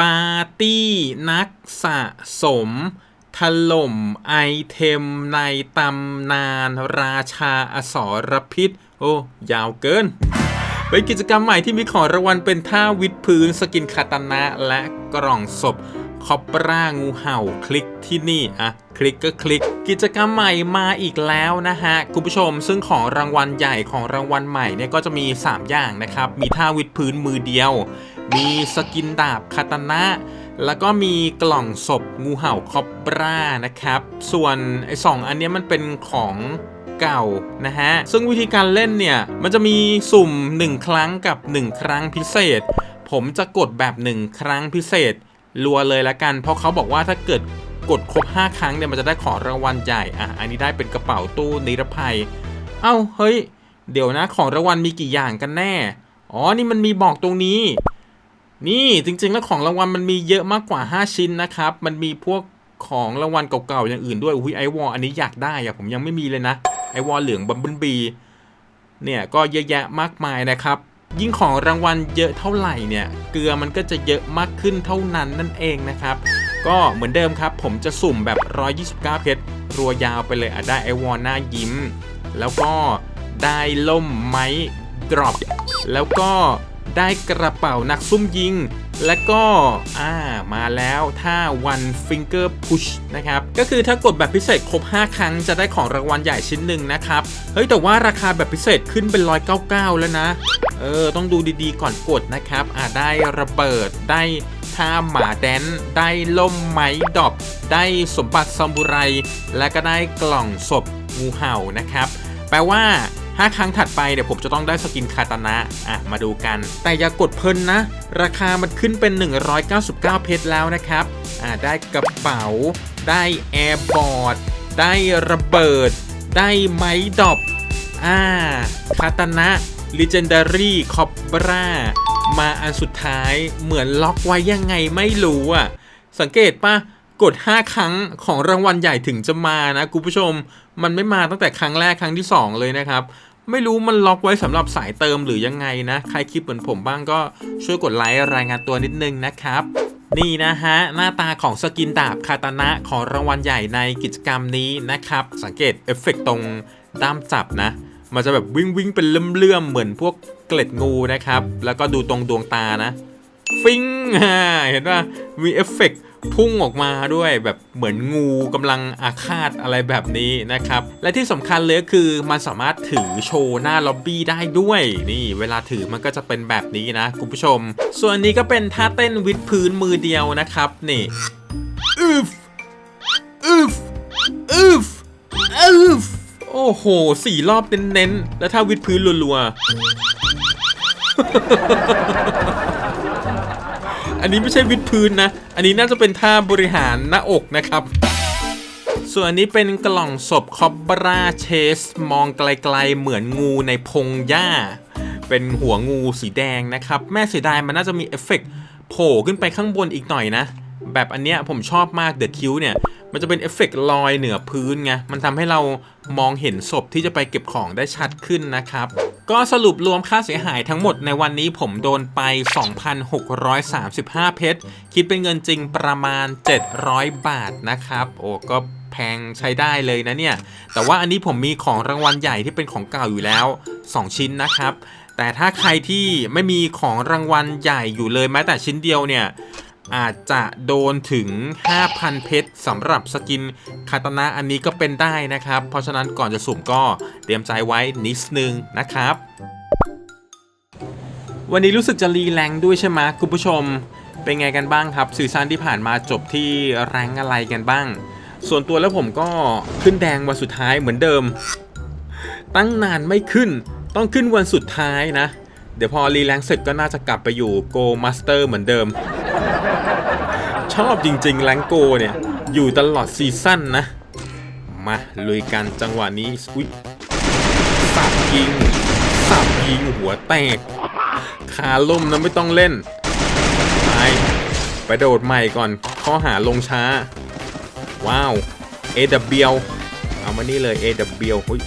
ปาร์ตี้นักสะสม ถล่มไอเทมในตำนานราชาอสรพิษ โอ้ ยาวเกิน เป็นกิจกรรมใหม่ที่มีของรางวัลเป็นท่าวิดพื้นสกินคาตานะและกล่องศพ คอปรางูเห่าคลิกที่นี่อะคลิกก็คลิก กิจกรรมใหม่มาอีกแล้วนะฮะ คุณผู้ชมซึ่งของรางวัลใหญ่ของรางวัลใหม่เนี่ยก็จะมี 3 อย่างนะครับ มีท่าวิดพื้นมือเดียว มีสกินดาบคาตานะแล้วก็มีกล่องศพงูเห่าคอปรานะครับ ส่วนไอ้สองอันนี้มันเป็นของเก่านะฮะ ซึ่งวิธีการเล่นเนี่ย มันจะมีสุ่ม 1 ครั้งกับ 1 ครั้งพิเศษ ผมจะกดแบบ 1 ครั้งพิเศษ รัวเลยละกัน เพราะเขาบอกว่าถ้าเกิดกดครบ 5 ครั้งเนี่ยมันจะได้ของรางวัลใหญ่อะอันนี้ได้เป็นกระเป๋าตู้นิรภัย เอ้าเฮ้ย เดี๋ยวนะของรางวัลมีกี่อย่างกันแน่ อ๋อนี่มันมีบอกตรงนี้ นี่จริงๆแล้วของรางวัลมันมีเยอะมากกว่า 5 ชิ้นนะครับ มันมีพวกของรางวัลเก่าๆอย่างอื่นด้วยอุ้ยไอวอลอันนี้อยากได้อะผมยังไม่มีเลยนะไอวอลเหลืองบัมเบิลบีเนี่ยก็เยอะแยะมากมายนะครับ ยิ่งของรางวัลเยอะเท่าไหร่เนี่ย เกลือมันก็จะเยอะมากขึ้นเท่านั้นนั่นเองนะครับ ก็เหมือนเดิมครับ ผมจะสุ่มแบบ 129 เพชร รัวยาวไปเลยอาได้ไอวอนหน้ายิ้ม แล้วก็ได้ล่มไม้ดรอปแล้วก็ ได้กระเป๋านักซุ่มยิง และก็อ่ามาแล้วถ้า one finger push นะครับ ก็คือถ้ากดแบบพิเศษครบ 5 ครั้งจะได้ของรางวัลใหญ่ชิ้นหนึ่งนะครับ เฮ้ย แต่ว่าราคาแบบพิเศษขึ้นเป็น 199 แล้วนะ เออ ต้องดูดีๆก่อนกดนะครับ อ่าได้ระเบิดได้ท่าหมาแดน ได้ล่มไม้ดอบ ได้สมบัติซามูไร และก็ได้กล่องศพงูเห่านะครับ แปลว่า 5 ครั้งถัดไปเดี๋ยวผมจะต้องได้สกินคาตานะ อะ มาดูกัน แต่อย่ากดเพลินนะ ราคามันขึ้นเป็น 199 เพชรแล้วนะครับ อ่าได้กระเป๋า ได้แอร์บอร์ด ได้ระเบิด ได้ไม้ดอบอ่าคาตานะ Legendary c o b r a มาอันสุดท้ายเหมือนล็อกไว้ยังไงไม่รู้อะ สังเกตปะ กด 5 ครั้งของรางวัลใหญ่ถึงจะมานะคุณผู้ชม มันไม่มาตั้งแต่ครั้งแรกครั้งที่ 2 เลยนะครับไม่รู้มันล็อกไว้สำหรับสายเติมหรือยังไงนะ ใครคิดเหมือนผมบ้างก็ช่วยกดไลค์รายงานตัวนิดนึงนะครับ นี่นะฮะ หน้าตาของสกินดาบคาตานะของรางวัลใหญ่ในกิจกรรมนี้นะครับ สังเกตเอฟเฟกตรงด้ามจับนะ มันจะแบบวิ่งวิ่งเป็นเลื่อมๆเหมือนพวกเกล็ดงูนะครับ แล้วก็ดูตรงดวงตานะ ฟิงเห็นว่ามีเอฟเฟกต์ พุ่งออกมาด้วยแบบเหมือนงูกำลังอาฆาตอะไรแบบนี้นะครับ และที่สำคัญเลยคือมันสามารถถือโชว์หน้าล็อบบี้ได้ด้วย นี่เวลาถือมันก็จะเป็นแบบนี้นะคุณผู้ชม ส่วนอันนี้ก็เป็นท่าเต้นวิดพื้นมือเดียวนะครับ นี่อึฟอึฟอึฟอึฟโอ้โหสี่รอบเน้นๆ แล้วถ้าวิดพื้นรัวๆ อันนี้ไม่ใช่วิดพื้นนะ อันนี้น่าจะเป็นท่าบริหารหน้าอกนะครับ ส่วนอันนี้เป็นกล่องศพคอบบราเชส มองไกลๆเหมือนงูในพงหญ้า เป็นหัวงูสีแดงนะครับ แม่เสียดายมันน่าจะมีเอฟเฟกต์โผล่ขึ้นไปข้างบนอีกหน่อยนะ แบบอันเนี้ยผมชอบมากเดอะคิวเนี่ย มันจะเป็นเอฟเฟกต์ลอยเหนือพื้นไง มันทำให้เรามองเห็นศพที่จะไปเก็บของได้ชัดขึ้นนะครับ ก็สรุปรวมค่าเสียหายทั้งหมดในวันนี้ผมโดนไป 2,635 เพชร คิดเป็นเงินจริงประมาณ 700 บาทนะครับ โอ้ก็แพงใช้ได้เลยนะเนี่ย แต่ว่าอันนี้ผมมีของรางวัลใหญ่ที่เป็นของเก่าอยู่แล้ว 2 ชิ้นนะครับ แต่ถ้าใครที่ไม่มีของรางวัลใหญ่อยู่เลยแม้แต่ชิ้นเดียวเนี่ย อาจจะโดนถึง 5,000 เพชรสำหรับสกินคาตานะอันนี้ก็เป็นได้นะครับ เพราะฉะนั้นก่อนจะสุ่มก็เตรียมใจไว้นิดนึงนะครับ วันนี้รู้สึกจะรีแรงด้วยใช่ไหมคุณผู้ชม เป็นไงกันบ้างครับซีซั่นที่ผ่านมาจบที่แรงอะไรกันบ้าง ส่วนตัวแล้วผมก็ขึ้นแดงวันสุดท้ายเหมือนเดิม ตั้งนานไม่ขึ้น ต้องขึ้นวันสุดท้ายนะ เดี๋ยวพอรีแลงเสร็จก็น่าจะกลับไปอยู่โกมาสเตอร์เหมือนเดิม ชอบจริงๆแลงโกเนี่ย อยู่ตลอดซีซั่นนะ มาลุยกันจังหวะนี้อุ๊ยสับยิง สับยิงหัวแตกขาล่มนะไม่ต้องเล่นไปไปโดดใหม่ก่อน ข้อหาลงช้า ว้าว AW เอามานี่เลย AW เฮ้ย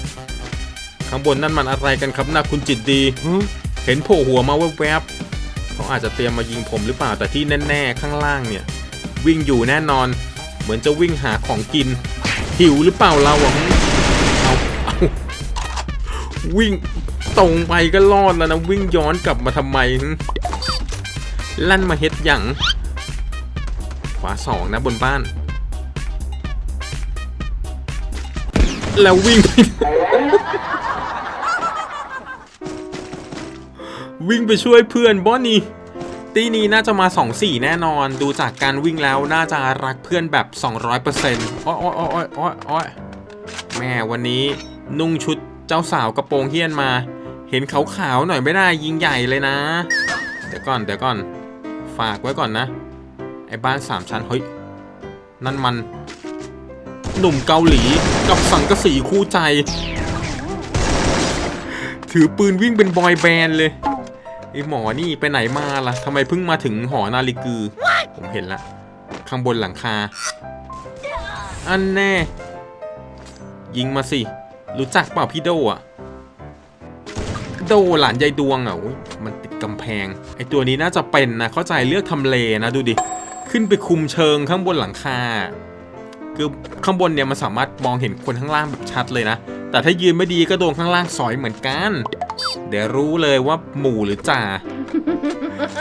ข้างบนนั่นมันอะไรกันครับนะคุณจิตดี เห็นโผล่หัวมาแวบๆเขาอาจจะเตรียมมายิงผมหรือเปล่าแต่ที่แน่ ๆ ข้างล่างเนี่ย วิ่งอยู่แน่นอน เหมือนจะวิ่งหาของกิน หิวหรือเปล่าเราอะเอาเอาวิ่งตรงไปก็รอดแล้วนะ วิ่งย้อนกลับมาทำไม ลั่นมาเฮ็ดหยังขวาสองนะบนบ้าน แล้ววิ่ง วิ่งไปช่วยเพื่อนบอนนี่ ตีนี้น่าจะมา 2 4 แน่นอน ดูจากการวิ่งแล้วน่าจะรักเพื่อนแบบ 200%อ้ยอ้ยอ้ยอ้ยอ้ยแม่วันนี้นุ่งชุดเจ้าสาวกระโปรงเฮี้ยนมา เห็นขาวๆหน่อยไม่ได้ยิงใหญ่เลยนะ เดี๋ยวก่อนเดี๋ยวก่อน ฝากไว้ก่อนนะ ไอ้บ้านสามชั้นเฮ้ยนั่นมัน หนุ่มเกาหลีกับสังกะสีคู่ใจ ถือปืนวิ่งเป็นบอยแบนด์เลย ไอหมอนี่ไปไหนมาล่ะทำไมเพิ่งมาถึงหอนาฬิกือ ผมเห็นละ ข้างบนหลังคา อันแน่ ยิงมาสิ รู้จักเปล่าพี่โดอะ โดหลานยายดวงอะมันติดกำแพง ไอตัวนี้น่าจะเป็นนะ เข้าใจเลือกทำเลนะดูดิ ขึ้นไปคุมเชิงข้างบนหลังคา คือข้างบนเนี่ยมันสามารถมองเห็นคนข้างล่างแบบชัดเลยนะ แต่ถ้ายืนไม่ดีก็โดนข้างล่างสอยเหมือนกัน เดี๋ยวรู้เลยว่าหมูหรือจ่า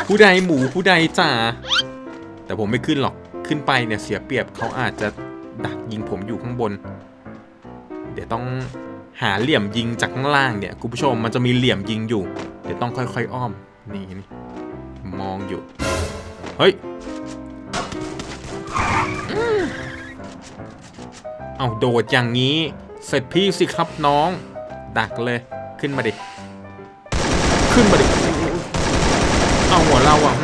ผู้ใดหมูผู้ใดจ่า แต่ผมไม่ขึ้นหรอก ขึ้นไปเนี่ยเสียเปรียบเขาอาจจะดักยิงผมอยู่ข้างบน เดี๋ยวต้องหาเหลี่ยมยิงจากข้างล่างเนี่ยคุณผู้ชมมันจะมีเหลี่ยมยิงอยู่ เดี๋ยวต้องค่อย ๆ อ้อม นี่นี่มองอยู่ เฮ้ย เอาโดดอย่างนี้ เสร็จพี่สิครับน้อง ดักเลยขึ้นมาดิ ขึ้นมาดิเอาหัวเราอะ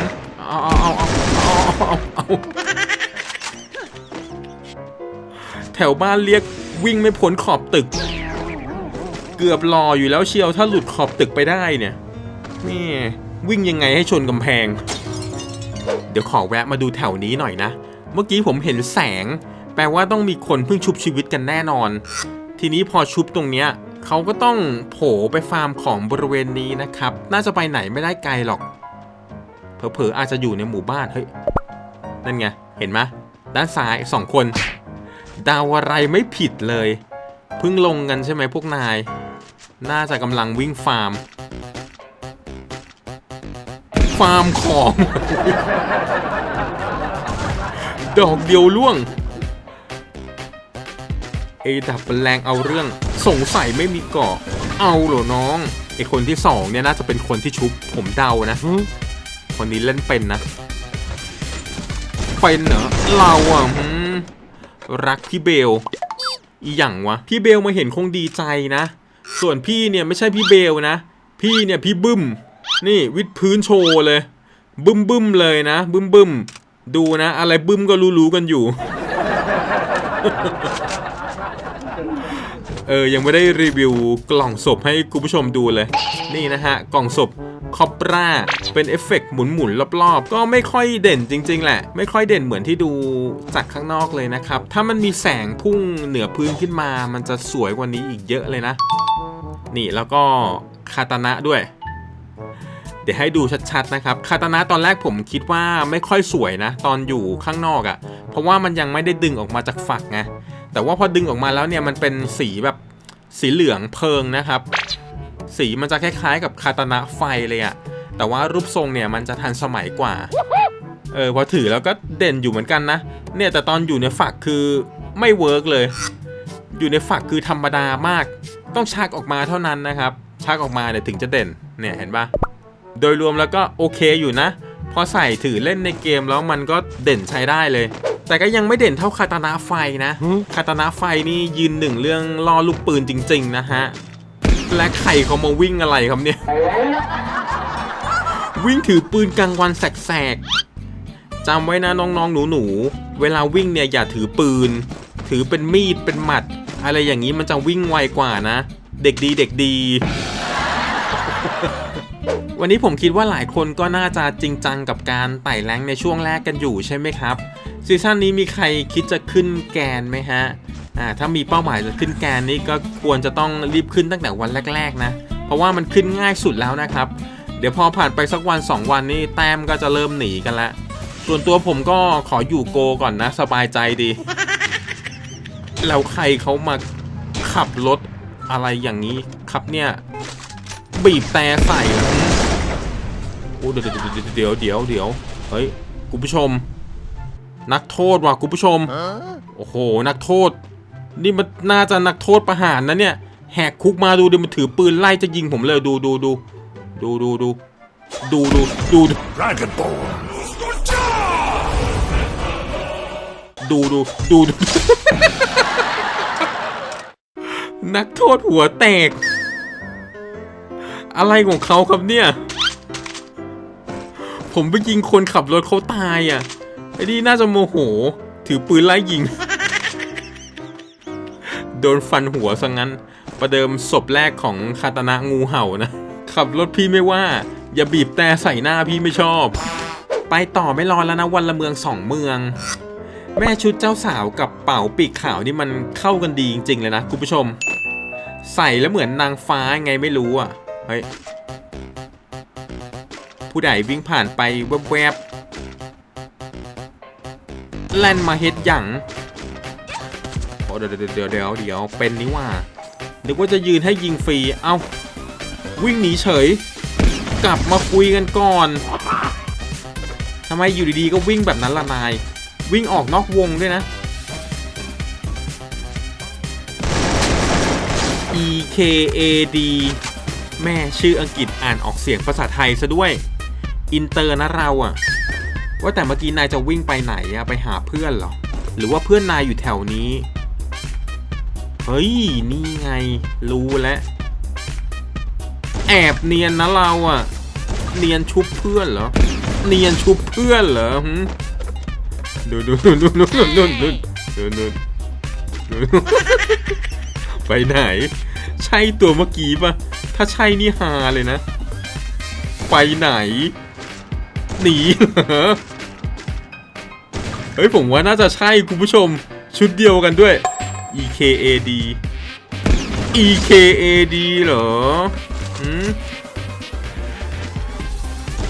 เอาเอาเอาเอาเอาเอาเอาแถวบ้านเรียกวิ่งไม่พ้นขอบตึก เกือบรออยู่แล้วเชียวถ้าหลุดขอบตึกไปได้เนี่ยนี่วิ่งยังไงให้ชนกำแพง เดี๋ยวขอแวะมาดูแถวนี้หน่อยนะ เมื่อกี้ผมเห็นแสง แปลว่าต้องมีคนเพิ่งชุบชีวิตกันแน่นอน ทีนี้พอชุบตรงเนี้ย เขาก็ต้องโผล่ไปฟาร์มของบริเวณนี้นะครับ น่าจะไปไหนไม่ได้ไกลหรอก เผลอๆอาจจะอยู่ในหมู่บ้าน เฮ้ย นั่นไง เห็นไหมด้านซ้ายสองคน ดาวอะไรไม่ผิดเลย เพิ่งลงกันใช่ไหมพวกนาย น่าจะกำลังวิ่งฟาร์ม ฟาร์มของ ดอกเดียวล่วง เอดับแรงเอาเรื่อง สงสัยไม่มีเกาะ เอาเหรอน้องไอคนที่สองเนี่ยน่าจะเป็นคนที่ชุบผมเดานะ คนนี้เล่นเป็นนะ เป็นเหรอเราอะหืมรักพี่เบล อีหยังวะ พี่เบลมาเห็นคงดีใจนะ ส่วนพี่เนี่ยไม่ใช่พี่เบลนะ พี่เนี่ยพี่บึ้ม นี่วิดพื้นโชว์เลย บึ้มบึ้มเลยนะ บึ้มบึ้มดูนะ อะไรบึ้มก็รู้ๆกันอยู่ เออ ยังไม่ได้รีวิวกล่องศพให้คุณผู้ชมดูเลย นี่นะฮะ กล่องศพคอปราเป็นเอฟเฟกต์หมุนๆรอบๆ ก็ไม่ค่อยเด่นจริง ๆ แหละ ไม่ค่อยเด่นเหมือนที่ดูจากข้างนอกเลยนะครับ ถ้ามันมีแสงพุ่งเหนือพื้นขึ้นมา มันจะสวยกว่านี้อีกเยอะเลยนะ นี่แล้วก็คาตานะด้วย เดี๋ยวให้ดูชัดๆนะครับ คาตานะตอนแรกผมคิดว่าไม่ค่อยสวยนะ ตอนอยู่ข้างนอกอะ่ะ เพราะว่ามันยังไม่ได้ดึงออกมาจากฝักไง แต่ว่าพอดึงออกมาแล้วเนี่ยมันเป็นสีแบบสีเหลืองเพลิงนะครับ สีมันจะคล้ายๆ กับคาตานะไฟเลยอะแต่ว่ารูปทรงเนี่ยมันจะทันสมัยกว่า เออพอถือแล้วก็เด่นอยู่เหมือนกันนะ เนี่ยแต่ตอนอยู่ในฝักคือไม่เวิร์กเลย อยู่ในฝักคือธรรมดามาก ต้องชักออกมาเท่านั้นนะครับชักออกมาเนี่ยถึงจะเด่น เนี่ยเห็นปะโดยรวมแล้วก็โอเคอยู่นะ พอใส่ถือเล่นในเกมแล้วมันก็เด่นใช้ได้เลย แต่ก็ยังไม่เด่นเท่าคาตานะไฟนะคาตานะไฟนี่ยืนหนึ่งเรื่องล่อลูกปืนจริง ๆ นะฮะ และใครเขามาวิ่งอะไรครับเนี่ย วิ่งถือปืนกลางวันแสกๆจำไว้นะน้องๆหนูๆเวลาวิ่งเนี่ยอย่าถือปืน ถือเป็นมีดเป็นหมัด อะไรอย่างนี้มันจะวิ่งไวกว่านะ เด็กดีเด็กดี วันนี้ผมคิดว่าหลายคนก็น่าจะจริงจังกับการไต่แรงในช่วงแรกกันอยู่ใช่ไหมครับซีซั่นนี้มีใครคิดจะขึ้นแกนไหมฮะอ่าถ้ามีเป้าหมายจะขึ้นแกนนี่ก็ควรจะต้องรีบขึ้นตั้งแต่วันแรกๆนะ เพราะว่ามันขึ้นง่ายสุดแล้วนะครับ เดี๋ยวพอผ่านไปสักวันสองวันนี่แต้มก็จะเริ่มหนีกันละ ส่วนตัวผมก็ขออยู่โกก่อนนะ สบายใจดี แล้วใครเขามาขับรถอะไรอย่างนี้ครับเนี่ย บีบแต่ใส่ อโอ้เดี๋ยวเดี๋ยวเดี๋ยวเดี๋ยวเฮ้ยคุณผู้ชม นักโทษว่ะคุณผู้ชม โอ้โห นักโทษ นี่มันน่าจะนักโทษประหารนะเนี่ย แหกคุกมาดูดิมันถือปืนไล่จะยิงผมเลยดูดูดูดูดูดูดูดูดูดู Dragonborn. ดูดูดูดูนักโทษหัวแตก อะไรของเขาครับเนี่ย ผมไปยิงคนขับรถเขาตายอะไอ้นี่น่าจะโมโห ถือปืนไล่ยิง โดนฟันหัวซะงั้น ประเดิมศพแรกของคาตนะงูเห่านะ ขับรถพี่ไม่ว่า อย่าบีบแต่ใส่หน้าพี่ไม่ชอบ ไปต่อไม่รอแล้วนะวันละเมืองสองเมือง แม่ชุดเจ้าสาวกับเป่าปีกขาวนี่มันเข้ากันดีจริง ๆ เลยนะคุณผู้ชม ใส่แล้วเหมือนนางฟ้าไงไม่รู้อะ เฮ้ย ผู้ใดวิ่งผ่านไปแวบๆแล่นมาเฮ็ดหยังโอ้เดี๋ยวเดี๋ยวเดี๋ยวเดี๋ยวเป็นนี่ว่านึกว่าจะยืนให้ยิงฟรี เอ้า วิ่งหนีเฉย กลับมาคุยกันก่อนทำไมอยู่ดีๆก็วิ่งแบบนั้นล่ะนาย วิ่งออกนอกวงด้วยนะ E K A D แม่ชื่ออังกฤษอ่านออกเสียงภาษาไทยซะด้วย อินเตอร์นะเราอะว่าแต่เมื่อกี้นายจะวิ่งไปไหนอะไปหาเพื่อนเหรอ หรือว่าเพื่อนนายอยู่แถวนี้ เฮ้ย นี่ไง รู้แล้ว แอบเนียนนะเราอะเนียนชุบเพื่อนเหรอ เนียนชุบเพื่อนเหรอหึดูดูดูดูดูดูดูดูดูดูดูไปไหน ใช่ตัวเมื่อกี้ปะถ้าใช่นี่ฮาเลยนะ ไปไหน หนีเฮ้ยผมว่าน่าจะใช่คุณผู้ชมชุดเดียวกันด้วย EKAD EKAD เหรอ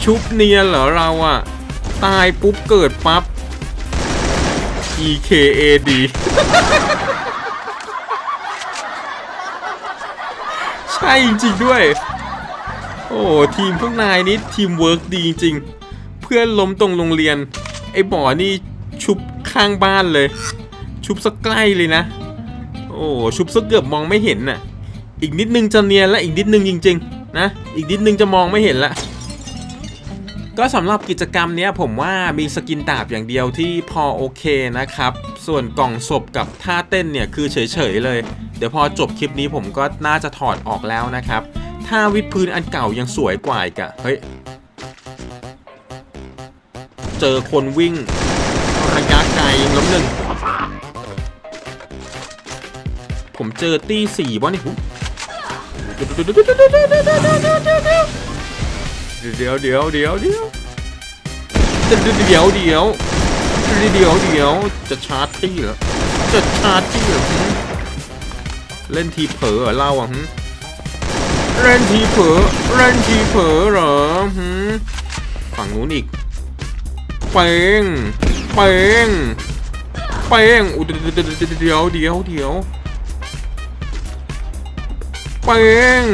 ชุบเนียนเหรอเราอะตายปุ๊บเกิดปั๊บ EKAD ใช่จริงๆด้วย โอ้ทีมพวกนายนี่ทีมเวิร์กดีจริงๆ พื่อนล้มตรงโรงเรียน ไอ้หมอนี่ชุบข้างบ้านเลย ชุบสักใกล้เลยนะ โอ้ชุบสักเกือบมองไม่เห็นน่ะ อีกนิดนึงจะเนียนและอีกนิดนึงจริง ๆ นะ อีกนิดนึงจะมองไม่เห็นละก็สำหรับกิจกรรมเนี้ยผมว่ามีสกินดาบอย่างเดียวที่พอโอเคนะครับ ส่วนกล่องศพกับท่าเต้นเนี่ยคือเฉยๆเลย เดี๋ยวพอจบคลิปนี้ผมก็น่าจะถอดออกแล้วนะครับ ท่าวิดพื้นอันเก่ายังสวยกว่าอีกอะเฮ้ย เจอคนวิ่งระยะไกลล้มหนึ่ง ผมเจอตี้สี่วะนี่เดี๋ยวเดี๋ยวเดี๋ยวเดี๋ยวเดี๋ยวเดี๋ยวเดี๋ยวเดี๋ยวเดี๋ยวจะชาร์จตี้เหรอจะชาร์จตี้เหรอเล่นทีเผลอเหรอเล่าอะหึเล่นทีเผลอเล่นทีเผลอเหรอหึฝั่งนู้นอีก เป้งเป้งเป้งอุเดี๋ยวเดี๋ยวเดี๋ยวเป้ง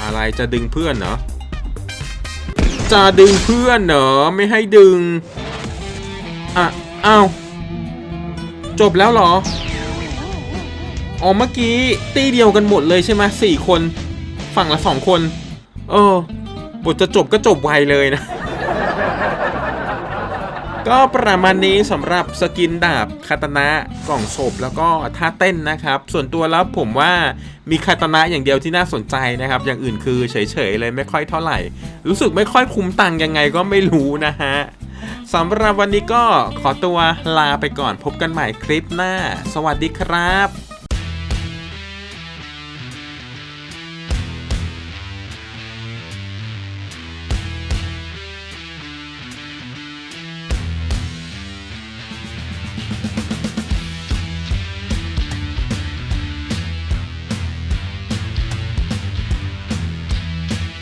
อะไรจะดึงเพื่อนเหรอจะดึงเพื่อนเหรอไม่ให้ดึงอะอ้าวจบแล้วเหรออ๋อเมื่อกี้ตีเดียวกันหมดเลยใช่ไหมสี่คน ฝั่งละสองคน เออบทจะจบก็จบไวเลยนะ ก็ประมาณนี้สำหรับสกินดาบคาตนะกล่องศพแล้วก็ท่าเต้นนะครับ ส่วนตัวแล้วผมว่ามีคาตนะอย่างเดียวที่น่าสนใจนะครับ อย่างอื่นคือเฉยๆเลยไม่ค่อยเท่าไหร่ รู้สึกไม่ค่อยคุ้มตังค์ยังไงก็ไม่รู้นะฮะสำหรับวันนี้ก็ขอตัวลาไปก่อนพบกันใหม่คลิปหน้า สวัสดีครับ